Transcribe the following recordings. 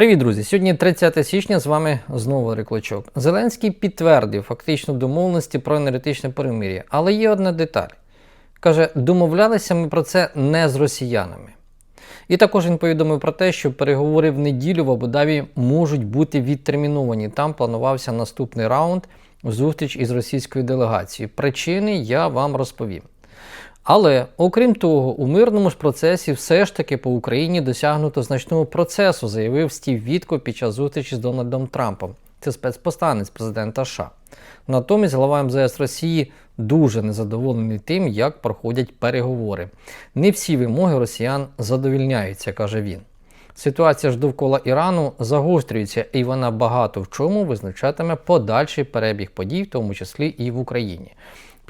Привіт, друзі! Сьогодні 30 січня з вами знову Риклачок. Зеленський підтвердив фактично домовленості про енергетичне перемир'я, але є одна деталь. Каже, домовлялися ми про це не з росіянами. І також він повідомив про те, що переговори в неділю в Абу-Дабі можуть бути відтерміновані. Там планувався наступний раунд зустріч із російською делегацією. Причини я вам розповім. Але окрім того, у мирному ж процесі все ж таки по Україні досягнуто значного процесу, заявив Стів Вітко під час зустрічі з Дональдом Трампом. Це спецпостанець президента США. Натомість глава МЗС Росії дуже незадоволений тим, як проходять переговори. Не всі вимоги росіян задовільняються, каже він. Ситуація ж довкола Ірану загострюється, і вона багато в чому визначатиме подальший перебіг подій, в тому числі і в Україні.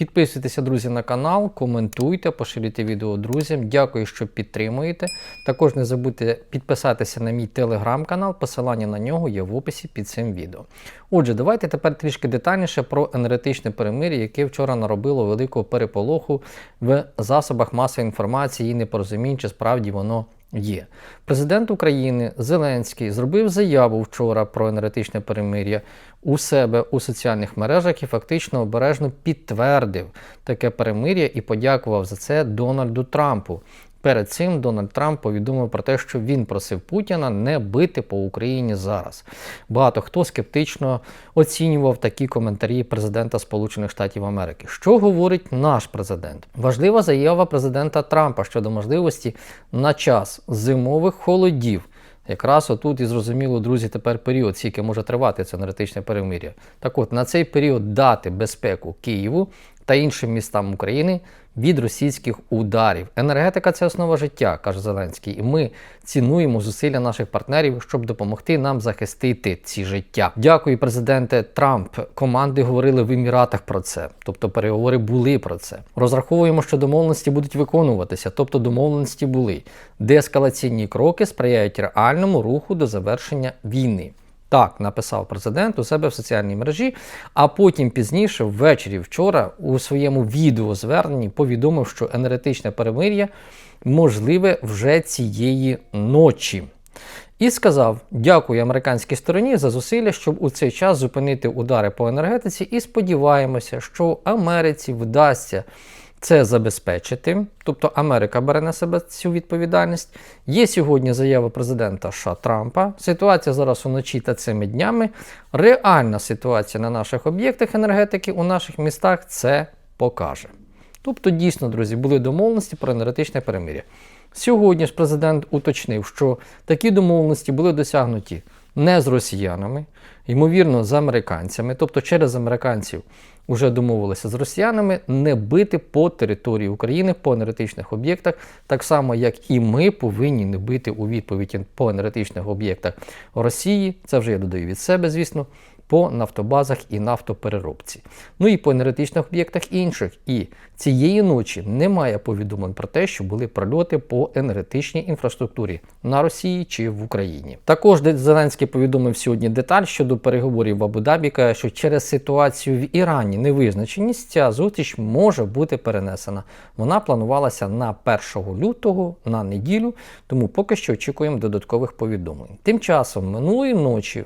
Підписуйтеся, друзі, на канал, коментуйте, поширюйте відео друзям. Дякую, що підтримуєте. Також не забудьте підписатися на мій телеграм-канал, посилання на нього є в описі під цим відео. Отже, давайте тепер трішки детальніше про енергетичне перемир'я, яке вчора наробило великого переполоху в засобах масової інформації і непорозумінь, чи справді воно є. Президент України Зеленський зробив заяву вчора про енергетичне перемир'я у себе у соціальних мережах і фактично обережно підтвердив таке перемир'я і подякував за це Дональду Трампу. Перед цим Дональд Трамп повідомив про те, що він просив Путіна не бити по Україні зараз. Багато хто скептично оцінював такі коментарі президента Сполучених Штатів Америки. Що говорить наш президент? Важлива заява президента Трампа щодо можливості на час зимових холодів. Якраз отут і зрозуміло, друзі, тепер період, скільки може тривати це енергетичне перемир'я. Так от на цей період дати безпеку Києву та іншим містам України від російських ударів. Енергетика це основа життя, каже Зеленський, і ми цінуємо зусилля наших партнерів, щоб допомогти нам захистити ці життя. Дякую, президенте Трамп. Команди говорили в Еміратах про це, тобто переговори були про це. Розраховуємо, що домовленості будуть виконуватися, тобто домовленості були. Деескалаційні кроки сприяють реальному руху до завершення війни. Так написав президент у себе в соціальній мережі, а потім пізніше, ввечері вчора, у своєму відеозверненні повідомив, що енергетичне перемир'я можливе вже цієї ночі. І сказав: дякую американській стороні за зусилля, щоб у цей час зупинити удари по енергетиці, і сподіваємося, що Америці вдасться це забезпечити, тобто Америка бере на себе цю відповідальність. Є сьогодні заява президента США Трампа. Ситуація зараз уночі та цими днями. Реальна ситуація на наших об'єктах енергетики у наших містах це покаже. Тобто, дійсно, друзі, були домовленості про енергетичне перемир'я. Сьогодні ж президент уточнив, що такі домовленості були досягнуті не з росіянами, ймовірно, з американцями, тобто через американців вже домовилися з росіянами не бити по території України по енергетичних об'єктах, так само, як і ми повинні не бити у відповідь по енергетичних об'єктах Росії. Це вже я додаю від себе, звісно по нафтобазах і нафтопереробці. Ну і по енергетичних об'єктах інших. І цієї ночі немає повідомлень про те, що були прольоти по енергетичній інфраструктурі на Росії чи в Україні. Також Зеленський повідомив сьогодні деталь щодо переговорів в Абу-Дабі, що через ситуацію в Ірані невизначеність ця зустріч може бути перенесена. Вона планувалася на 1 лютого на неділю, тому поки що очікуємо додаткових повідомлень. Тим часом минулої ночі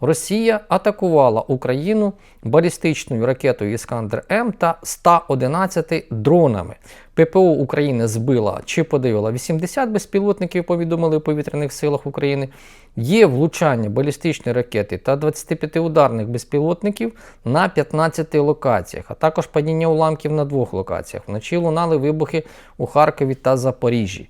Росія атакувала атакувала Україну балістичною ракетою Іскандер М та 111 дронами. ППО України збила чи подивила 80 безпілотників, повідомили у повітряних силах України. Є влучання балістичної ракети та 25 ударних безпілотників на 15 локаціях, а також падіння уламків на двох локаціях. Вночі лунали вибухи у Харкові та Запоріжжі.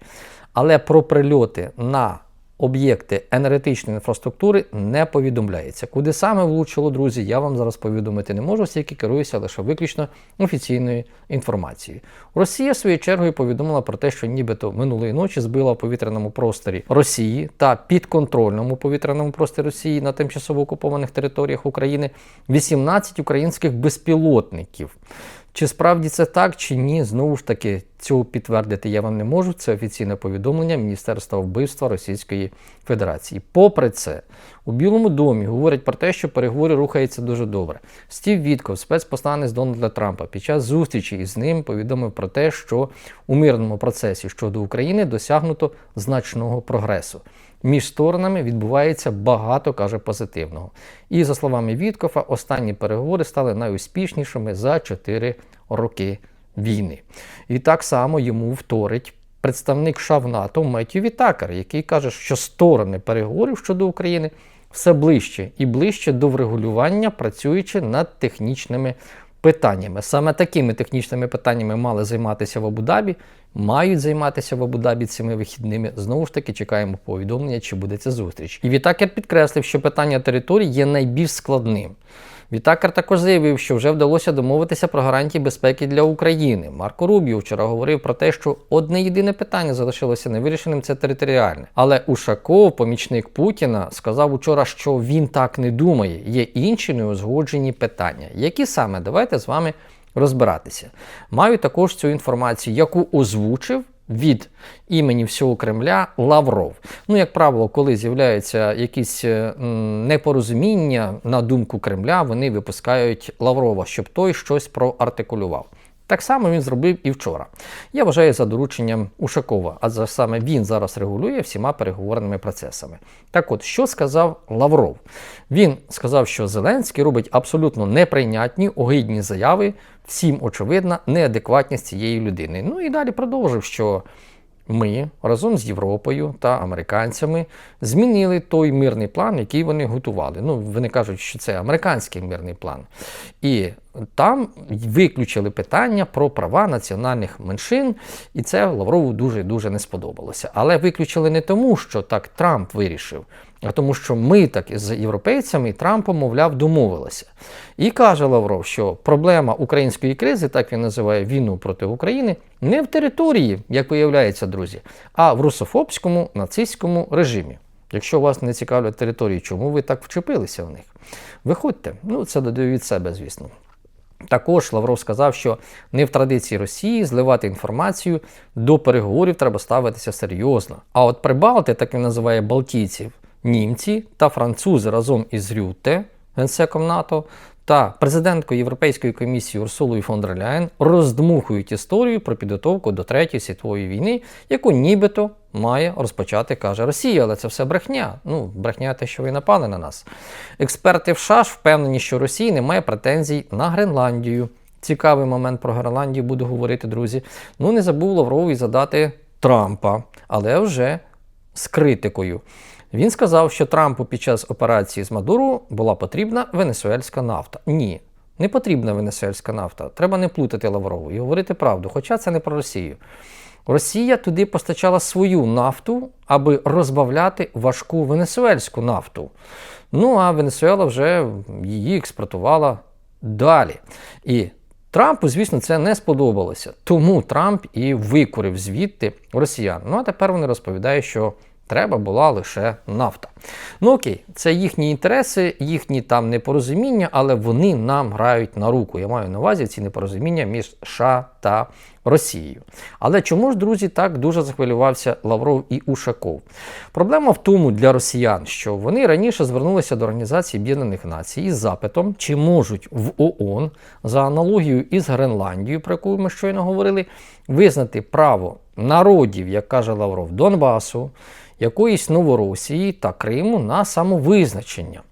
Але про прильоти на об'єкти енергетичної інфраструктури не повідомляється. Куди саме влучило, друзі, я вам зараз повідомити не можу, оскільки керуюся лише виключно офіційною інформацією. Росія своєю чергою повідомила про те, що нібито минулої ночі збила в повітряному просторі Росії та підконтрольному повітряному просторі Росії на тимчасово окупованих територіях України 18 українських безпілотників. Чи справді це так, чи ні, знову ж таки, цього підтвердити я вам не можу. Це офіційне повідомлення Міністерства вбивства Російської Федерації. Попри це, у Білому домі говорять про те, що переговори рухаються дуже добре. Стів Вітков, спецпосланець Дональда Трампа, під час зустрічі із ним повідомив про те, що у мирному процесі щодо України досягнуто значного прогресу. Між сторонами відбувається багато, каже, позитивного. І за словами Віткофа, останні переговори стали найуспішнішими за 4 роки війни. І так само йому вторить представник США в НАТО Меттю Вітакер, який каже, що сторони переговорів щодо України все ближче і ближче до врегулювання, працюючи над технічними питаннями. Саме такими технічними питаннями мали займатися в Абу-Дабі, мають займатися в Абу-Дабі цими вихідними. Знову ж таки, чекаємо повідомлення, чи буде ця зустріч. І відтак я підкреслив, що питання території є найбільш складним. Вітакер також заявив, що вже вдалося домовитися про гарантії безпеки для України. Марко Рубіо вчора говорив про те, що одне єдине питання залишилося невирішеним це територіальне. Але Ушаков, помічник Путіна, сказав учора, що він так не думає. Є інші неузгоджені питання. Які саме давайте з вами розбиратися. Маю також цю інформацію, яку озвучив. Від імені всього Кремля Лавров. Ну, як правило, коли з'являються якісь е, непорозуміння на думку Кремля, вони випускають Лаврова, щоб той щось проартикулював. Так само він зробив і вчора. Я вважаю за дорученням Ушакова, адже саме він зараз регулює всіма переговорними процесами. Так от, що сказав Лавров? Він сказав, що Зеленський робить абсолютно неприйнятні, огидні заяви, всім очевидна неадекватність цієї людини. Ну і далі продовжив, що ми разом з Європою та американцями змінили той мирний план, який вони готували. Ну, вони кажуть, що це американський мирний план. І там виключили питання про права національних меншин, і це Лаврову дуже дуже не сподобалося. Але виключили не тому, що так Трамп вирішив, тому, що ми так із європейцями і Трампом, мовляв, домовилися. І каже Лавров, що проблема української кризи, так він називає війну проти України, не в території, як виявляється, друзі, а в русофобському нацистському режимі. Якщо вас не цікавлять території, чому ви так вчепилися в них? Виходьте, ну це додаю від себе, звісно. Також Лавров сказав, що не в традиції Росії зливати інформацію до переговорів треба ставитися серйозно. А от Прибалти, так він називає Балтійців, німці та французи разом із Рютте, генсеком НАТО, та президенткою Європейської комісії Урсулою фон дер Ляєн роздмухують історію про підготовку до Третьої світової війни, яку нібито має розпочати, каже Росія, але це все брехня. Ну, брехня те, що ви напали на нас. Експерти в США ж впевнені, що Росія не має претензій на Гренландію. Цікавий момент про Гренландію буду говорити, друзі. Ну, не забув Лавровий задати Трампа, але вже з критикою. Він сказав, що Трампу під час операції з Мадуру була потрібна венесуельська нафта. Ні, не потрібна венесуельська нафта. Треба не плутати Лаврову і говорити правду, хоча це не про Росію. Росія туди постачала свою нафту, аби розбавляти важку венесуельську нафту. Ну а Венесуела вже її експортувала далі. І Трампу, звісно, це не сподобалося. Тому Трамп і викурив звідти росіян. Ну а тепер вони розповідають, що треба була лише нафта. Ну окей, це їхні інтереси, їхні там непорозуміння, але вони нам грають на руку. Я маю на увазі ці непорозуміння між США та Росією. Але чому ж, друзі, так дуже захвилювався Лавров і Ушаков? Проблема в тому для росіян, що вони раніше звернулися до Організації Об'єднаних Націй із запитом, чи можуть в ООН за аналогією із Гренландією, про яку ми щойно говорили, визнати право народів, як каже Лавров, Донбасу, якоїсь Новоросії та Криму на самовизначення.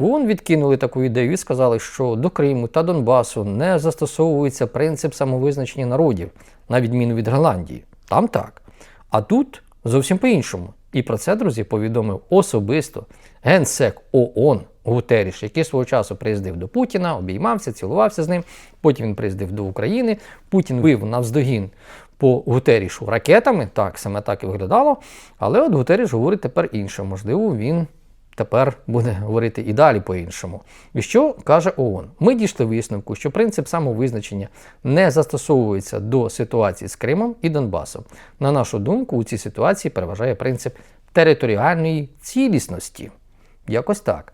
В ООН відкинули таку ідею і сказали, що до Криму та Донбасу не застосовується принцип самовизначення народів, на відміну від Гренландії. Там так. А тут зовсім по-іншому. І про це, друзі, повідомив особисто генсек ООН Гутеріш, який свого часу приїздив до Путіна, обіймався, цілувався з ним. Потім він приїздив до України. Путін вив навздогін по Гутерішу ракетами. Так, саме так і виглядало. Але от Гутеріш говорить тепер інше. Можливо, він тепер буде говорити і далі по-іншому. І що каже ООН? Ми дійшли висновку, що принцип самовизначення не застосовується до ситуації з Кримом і Донбасом. На нашу думку, у цій ситуації переважає принцип територіальної цілісності. Якось так.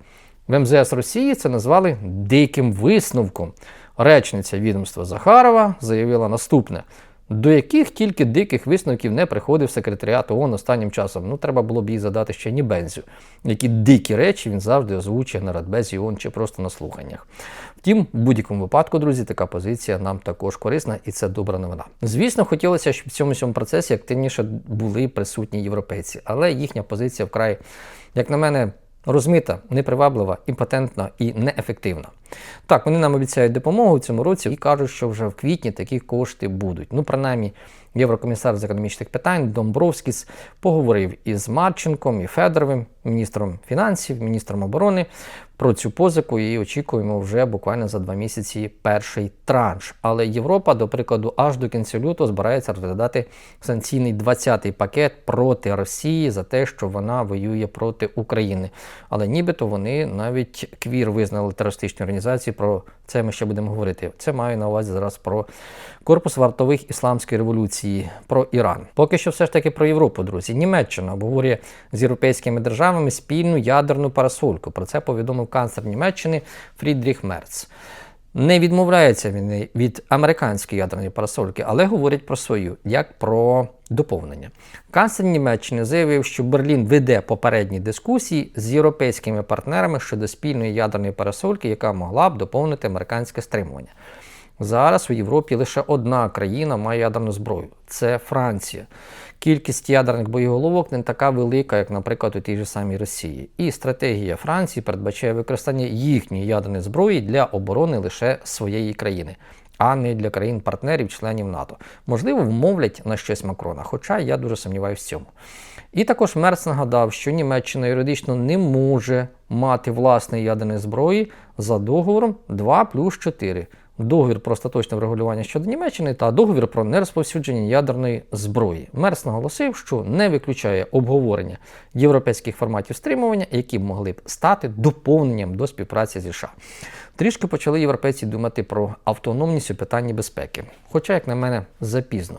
В МЗС Росії це назвали диким висновком. Речниця відомства Захарова заявила наступне: До яких тільки диких висновків не приходив секретаріат ООН останнім часом. Ну, треба було б їй задати ще Нібензю, які дикі речі він завжди озвучує на Радбезі ООН чи просто на слуханнях. Втім, в будь-якому випадку, друзі, така позиція нам також корисна і це добра новина. Звісно, хотілося, щоб в цьому всьому процесі активніше були присутні європейці, але їхня позиція вкрай, як на мене, розмита, неприваблива, імпотентна і неефективна. Так, вони нам обіцяють допомогу в цьому році і кажуть, що вже в квітні такі кошти будуть. Ну, принаймні, єврокомісар з економічних питань Домбровськіс поговорив із Марченком і Федоровим, міністром фінансів, міністром оборони про цю позику і очікуємо вже буквально за два місяці перший транш. Але Європа, до прикладу, аж до кінця лютого збирається розглядати санкційний 20-й пакет проти Росії за те, що вона воює проти України. Але нібито вони навіть квір визнали терористичні організації. Про це ми ще будемо говорити. Це маю на увазі зараз про корпус вартових ісламської революції, про Іран. Поки що, все ж таки про Європу, друзі. Німеччина обговорює з європейськими державами спільну ядерну парасольку. Про це повідомив канцлер Німеччини Фрідріх Мерц. Не відмовляється він від американської ядерної парасольки, але говорить про свою, як про доповнення. Канцлер Німеччини заявив, що Берлін веде попередні дискусії з європейськими партнерами щодо спільної ядерної парасольки, яка могла б доповнити американське стримування. Зараз у Європі лише одна країна має ядерну зброю це Франція. Кількість ядерних боєголовок не така велика, як, наприклад, у тій же самій Росії. І стратегія Франції передбачає використання їхньої ядерної зброї для оборони лише своєї країни, а не для країн-партнерів, членів НАТО. Можливо, вмовлять на щось Макрона, хоча я дуже сумніваюся в цьому. І також Мерц нагадав, що Німеччина юридично не може мати власної ядерної зброї за договором 2 плюс 4 договір про остаточне врегулювання щодо Німеччини та договір про нерозповсюдження ядерної зброї. Мерс наголосив, що не виключає обговорення європейських форматів стримування, які могли б стати доповненням до співпраці зі США. Трішки почали європейці думати про автономність у питанні безпеки, хоча, як на мене, запізно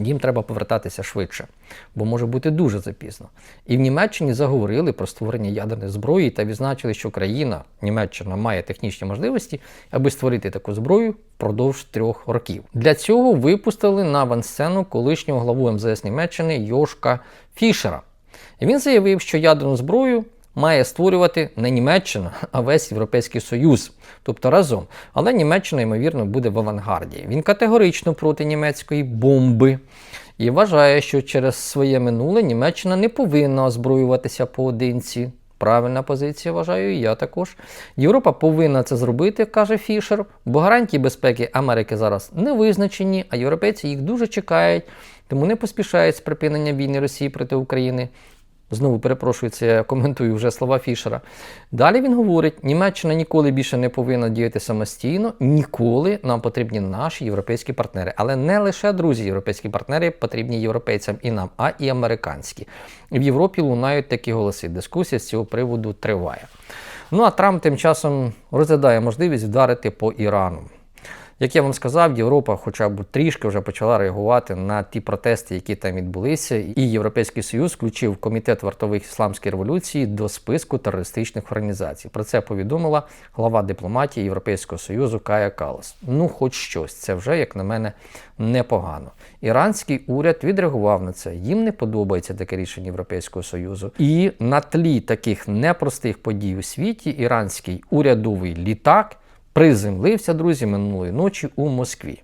їм треба повертатися швидше, бо може бути дуже запізно. І в Німеччині заговорили про створення ядерної зброї та відзначили, що країна Німеччина має технічні можливості, аби створити таку зброю впродовж трьох років. Для цього випустили на авансцену колишнього главу МЗС Німеччини Йошка Фішера. І він заявив, що ядерну зброю має створювати не Німеччина, а весь Європейський Союз, тобто разом. Але Німеччина, ймовірно, буде в авангарді. Він категорично проти німецької бомби і вважає, що через своє минуле Німеччина не повинна озброюватися поодинці. Правильна позиція, вважаю, і я також. Європа повинна це зробити, каже Фішер, бо гарантії безпеки Америки зараз не визначені, а європейці їх дуже чекають, тому не поспішають з припинення війни Росії проти України. Знову перепрошую, це я коментую вже слова Фішера. Далі він говорить: Німеччина ніколи більше не повинна діяти самостійно, ніколи нам потрібні наші європейські партнери. Але не лише друзі, європейські партнери потрібні європейцям і нам, а і американські. В Європі лунають такі голоси. Дискусія з цього приводу триває. Ну а Трамп тим часом розглядає можливість вдарити по Ірану. Як я вам сказав, Європа, хоча б трішки вже почала реагувати на ті протести, які там відбулися, і Європейський Союз включив комітет вартових ісламської революції до списку терористичних організацій. Про це повідомила глава дипломатії Європейського Союзу Кая Калас. Ну, хоч щось, це вже, як на мене, непогано. Іранський уряд відреагував на це. Їм не подобається таке рішення Європейського Союзу. І на тлі таких непростих подій у світі іранський урядовий літак приземлився, друзі, минулої ночі у Москві.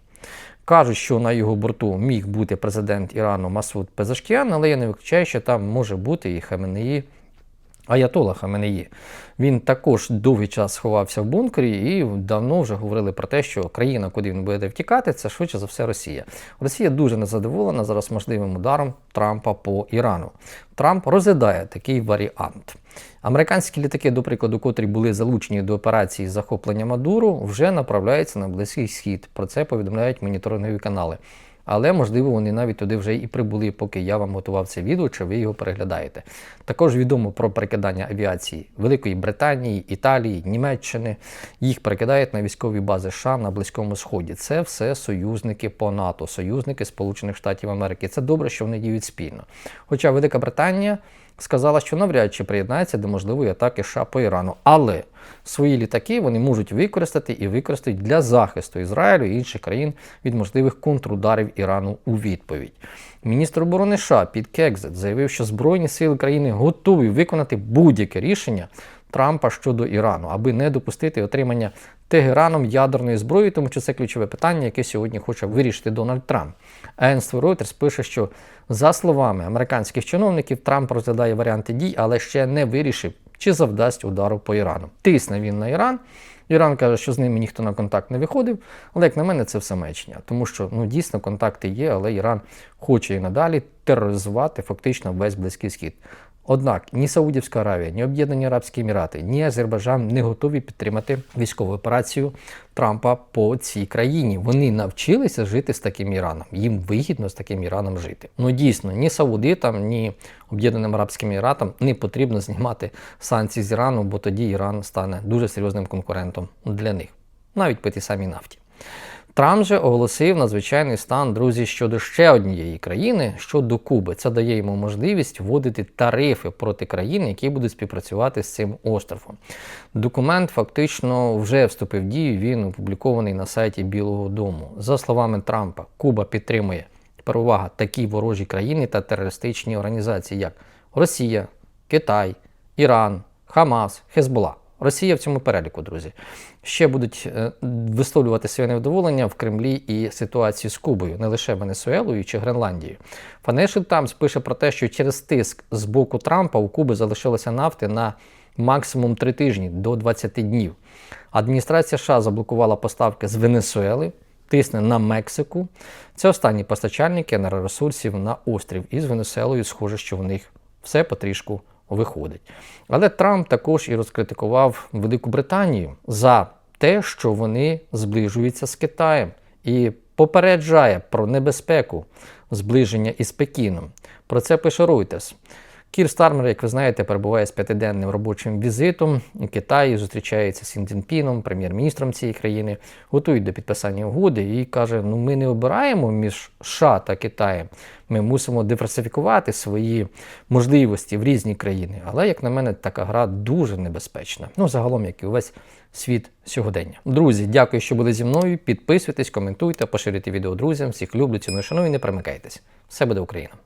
Кажуть, що на його борту міг бути президент Ірану Масуд Пезашкіан, але я не виключаю, що там може бути і Хаменеї, Аятола Хаменеї. Він також довгий час сховався в бункері і давно вже говорили про те, що країна, куди він буде втікати, це швидше за все Росія. Росія дуже незадоволена зараз можливим ударом Трампа по Ірану. Трамп розглядає такий варіант. Американські літаки, до прикладу, котрі були залучені до операції захоплення Мадуру, вже направляються на Близький Схід. Про це повідомляють моніторингові канали. Але, можливо, вони навіть туди вже і прибули, поки я вам готував це відео, чи ви його переглядаєте. Також відомо про перекидання авіації Великої Британії, Італії, Німеччини. Їх перекидають на військові бази США на Близькому Сході. Це все союзники по НАТО, союзники Сполучених Штатів Америки. Це добре, що вони діють спільно. Хоча Велика Британія сказала, що навряд чи приєднається до можливої атаки США по Ірану. Але свої літаки вони можуть використати і використають для захисту Ізраїлю і інших країн від можливих контрударів Ірану у відповідь. Міністр оборони США Піт Кекзет заявив, що Збройні сили країни готові виконати будь-яке рішення Трампа щодо Ірану, аби не допустити отримання Тегераном ядерної зброї, тому що це ключове питання, яке сьогодні хоче вирішити Дональд Трамп. Агентство Reuters пише, що за словами американських чиновників, Трамп розглядає варіанти дій, але ще не вирішив, чи завдасть удару по Ірану. Тисне він на Іран. Іран каже, що з ними ніхто на контакт не виходив, але як на мене, це все мечня. Тому що ну дійсно контакти є, але Іран хоче і надалі тероризувати фактично весь близький схід. Однак ні Саудівська Аравія, ні Об'єднані Арабські Емірати, ні Азербайджан не готові підтримати військову операцію Трампа по цій країні. Вони навчилися жити з таким Іраном. Їм вигідно з таким Іраном жити. Ну дійсно, ні Саудитам, ні Об'єднаним Арабським Еміратам не потрібно знімати санкції з Ірану, бо тоді Іран стане дуже серйозним конкурентом для них, навіть по тій самій нафті. Трамп же оголосив надзвичайний стан, друзі, щодо ще однієї країни, щодо Куби. Це дає йому можливість вводити тарифи проти країн, які будуть співпрацювати з цим островом. Документ фактично вже вступив в дію. Він опублікований на сайті Білого Дому. За словами Трампа, Куба підтримує тепер увага такі ворожі країни та терористичні організації, як Росія, Китай, Іран, Хамас, Хезбола. Росія в цьому переліку, друзі. Ще будуть е, висловлювати своє невдоволення в Кремлі і ситуації з Кубою, не лише Венесуелою чи Гренландією. Financial Times пише про те, що через тиск з боку Трампа у Куби залишилося нафти на максимум 3 тижні до 20 днів. Адміністрація США заблокувала поставки з Венесуели, тисне на Мексику. Це останні постачальники енергоресурсів на острів. І з Венесуелою схоже, що в них все потрішку виходить. Але Трамп також і розкритикував Велику Британію за те, що вони зближуються з Китаєм і попереджає про небезпеку зближення із Пекіном. Про це пише Reuters. Кір Стармер, як ви знаєте, перебуває з п'ятиденним робочим візитом у Китаї, зустрічається з Сін прем'єр-міністром цієї країни, готують до підписання угоди і каже: ну ми не обираємо між США та Китаєм. Ми мусимо диверсифікувати свої можливості в різні країни. Але, як на мене, така гра дуже небезпечна. Ну, загалом, як і увесь світ сьогодення. Друзі, дякую, що були зі мною. Підписуйтесь, коментуйте, поширюйте відео друзям. Всіх люблю, ціную, шаную, не примикайтесь. Все буде Україна!